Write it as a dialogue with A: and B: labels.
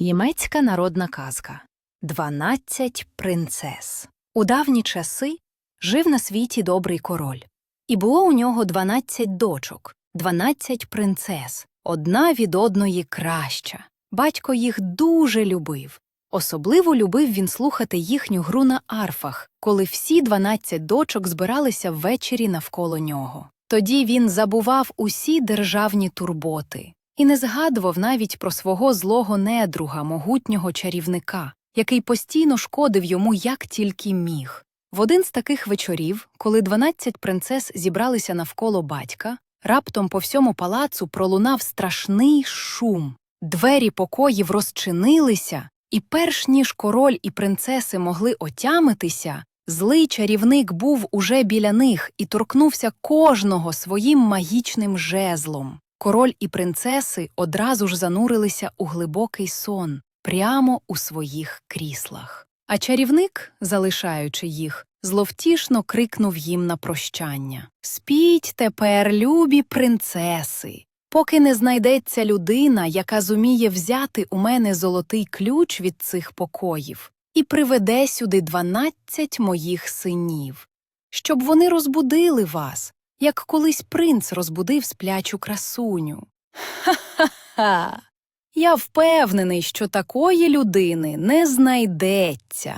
A: Німецька народна казка Дванадцять принцес. У давні часи жив на світі добрий король. І було у нього дванадцять дочок, дванадцять принцес, одна від одної краща. Батько їх дуже любив. Особливо любив він слухати їхню гру на арфах, коли всі дванадцять дочок збиралися ввечері навколо нього. Тоді він забував усі державні турботи і не згадував навіть про свого злого недруга, могутнього чарівника, який постійно шкодив йому як тільки міг. В один з таких вечорів, коли дванадцять принцес зібралися навколо батька, раптом по всьому палацу пролунав страшний шум. Двері покоїв розчинилися, і перш ніж король і принцеси могли отямитися, злий чарівник був уже біля них і торкнувся кожного своїм магічним жезлом. Король і принцеси одразу ж занурилися у глибокий сон прямо у своїх кріслах. А чарівник, залишаючи їх, зловтішно крикнув їм на прощання. Спіть тепер, любі принцеси, поки не знайдеться людина, яка зуміє взяти у мене золотий ключ від цих покоїв, і приведе сюди дванадцять моїх синів, щоб вони розбудили вас, як колись принц розбудив сплячу красуню. Ха-ха-ха. Я впевнений, що такої людини не знайдеться.